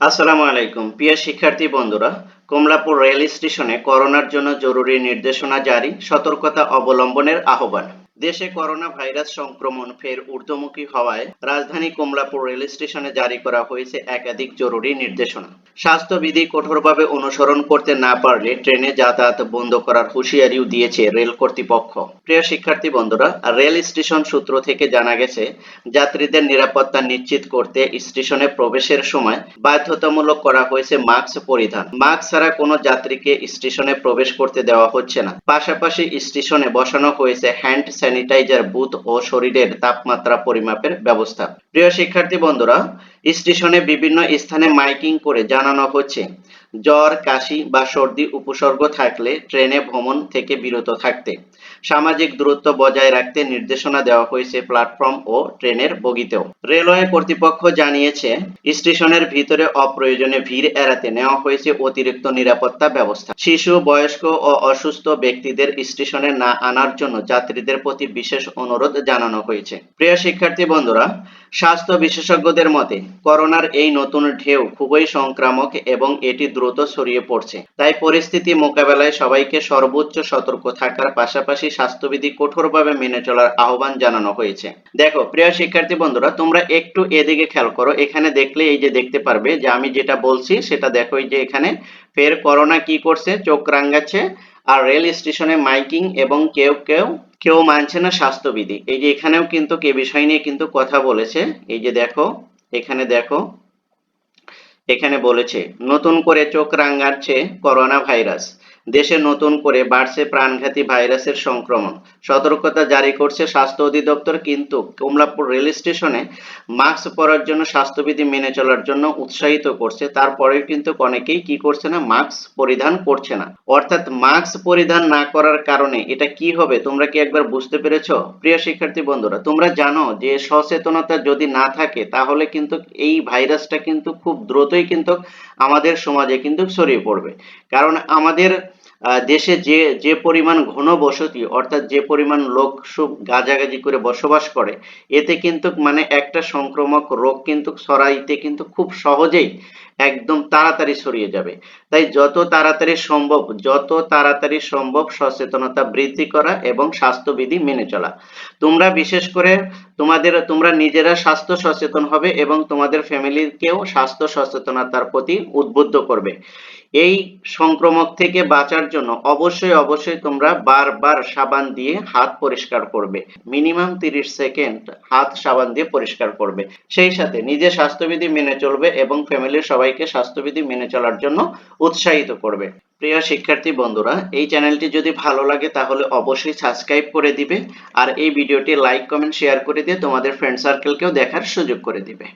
আসসালামু আলাইকুম। প্রিয় শিক্ষার্থী বন্ধুরা, কমলাপুর রেল স্টেশনে করোনার জন্য জরুরি নির্দেশনা জারি, সতর্কতা অবলম্বনের আহ্বান। দেশে করোনা ভাইরাস সংক্রমণ ফের ঊর্ধ্বমুখী হওয়ায় রাজধানী কমলাপুর রেল স্টেশনে জারি করা হয়েছে একাধিক জরুরি নির্দেশনা। স্বাস্থ্যবিধি কঠোরভাবে অনুসরণ করতে না পারলে ট্রেনে যাতায়াত বন্ধ করার হুঁশিয়ারিও দিয়েছে রেল কর্তৃপক্ষ। প্রিয় শিক্ষার্থী বন্ধুরা, রেল স্টেশন সূত্র থেকে জানা গেছে, যাত্রীদের নিরাপত্তা নিশ্চিত করতে স্টেশনে প্রবেশের সময় বাধ্যতামূলক করা হয়েছে মাস্ক পরিধান। মাস্ক ছাড়া কোনো যাত্রীকে স্টেশনে প্রবেশ করতে দেওয়া হচ্ছে না। পাশাপাশি স্টেশনে বসানো হয়েছে হ্যান্ড স্যানিটাইজার বুথ ও শরীরের তাপমাত্রা পরিমাপের ব্যবস্থা। প্রিয় শিক্ষার্থী বন্ধুরা স্টেশনে বিভিন্ন স্থানে মাইকিং করে জানানো হচ্ছে। জ্বর, কাশি বা সর্দি উপসর্গ থাকলে ট্রেনে ভ্রমণ থেকে বিরত থাকতে। সামাজিক দূরত্ব বজায় রাখতে নির্দেশনা দেওয়া হয়েছে প্ল্যাটফর্ম ও ট্রেনের বগিতেও। রেলওয়ে কর্তৃপক্ষ জানিয়েছে, স্টেশনের ভিতরে অপ্রয়োজনে ভিড় এড়াতে নেওয়া হয়েছে অতিরিক্ত নিরাপত্তা ব্যবস্থা। শিশু, বয়স্ক ও অসুস্থ ব্যক্তিদের স্টেশনে না আনার জন্য যাত্রীদের প্রতি বিশেষ অনুরোধ জানানো হয়েছে। প্রিয় শিক্ষার্থী বন্ধুরা, স্বাস্থ্য বিশেষজ্ঞদের মতে, করোনার এই নতুন ঢেউ খুবই সংক্রামক এবং এটি দ্রুত ছড়িয়ে পড়ছে। তাই পরিস্থিতি মোকাবেলায় সবাইকে সর্বোচ্চ সতর্ক থাকার পাশাপাশি স্বাস্থ্যবিধি কঠোরভাবে মেনে চলার আহ্বান জানানো হয়েছে। দেখো, প্রিয় শিক্ষার্থী বন্ধুরা, তোমরা একটু এদিকে খেয়াল করো। এখানে দেখলে এই যে দেখতে পারবে যে আমি যেটা বলছি, সেটা দেখো এই যে এখানে, ফের করোনা কি করছে? চোখ রাঙ্গাচ্ছে আর রেল স্টেশনে মাইকিং এবং কেউ কেউ কেউ মানছে না স্বাস্থ্যবিধি। এই যে এখানেও কিন্তু কে বিষয় নিয়ে কিন্তু কথা বলেছে। এই যে দেখো, এখানে দেখো এখানে বলেছে নতুন করে চোখ রাঙাচ্ছে করোনা ভাইরাস দেশে নতুন করে বাড়ছে প্রাণঘাতী ভাইরাসের সংক্রমণ। সতর্কতা জারি করছে স্বাস্থ্য অধিদপ্তর, কিন্তু কমলাপুর রেল স্টেশনে মাস্ক পরার জন্য স্বাস্থ্যবিধি মেনে চলার জন্য উৎসাহিত করছে। তারপরেও কিন্তু অনেকেই কি করছে না, মাস্ক পরিধান করছে না। অর্থাৎ মাস্ক পরিধান না করার কারণে এটা কি হবে, তোমরা কি একবার বুঝতে পেরেছ? প্রিয় শিক্ষার্থী বন্ধুরা, তোমরা জানো যে সচেতনতা যদি না থাকে, তাহলে কিন্তু এই ভাইরাসটা কিন্তু খুব দ্রুতই কিন্তু আমাদের সমাজে কিন্তু ছড়িয়ে পড়বে। কারণ আমাদের দেশে যে যে পরিমাণ ঘনবসতি অর্থাৎ যে পরিমাণ লোক সব গাজাগাজি করে বসবাস করে, এতে কিন্তু মানে একটা সংক্রমক রোগ কিন্তু ছড়াইতে কিন্তু খুব সহজেই একদম তাড়াতাড়ি ছড়িয়ে যাবে। তাই যত তাড়াতাড়ি সম্ভব, যত তাড়াতাড়ি সম্ভব সচেতনতা বৃদ্ধি করা এবং স্বাস্থ্যবিধি মেনে চলা। তোমরা বিশেষ করে তোমাদের, তোমরা নিজেরা স্বাস্থ্য সচেতন হবে এবং তোমাদের ফ্যামিলিকেও স্বাস্থ্য সচেতনতার প্রতি উদ্বুদ্ধ করবে। এই সংক্রমক থেকে বাঁচার জন্য অবশ্যই অবশ্যই তোমরা বারবার সাবান দিয়ে হাত পরিষ্কার করবে। মিনিমাম তিরিশ সেকেন্ড হাত সাবান দিয়ে পরিষ্কার করবে। সেই সাথে নিজে স্বাস্থ্যবিধি মেনে চলবে এবং ফ্যামিলির সবাইকে স্বাস্থ্যবিধি মেনে চলার জন্য উৎসাহিত করবে। প্রিয় শিক্ষার্থী বন্ধুরা, এই চ্যানেলটি যদি ভালো লাগে তাহলে অবশ্যই সাবস্ক্রাইব করে দিবে। আর এই ভিডিওটি লাইক, কমেন্ট, শেয়ার করে তোমাদের ফ্রেন্ড সার্কেলকেও দেখার সুযোগ করে দিবে।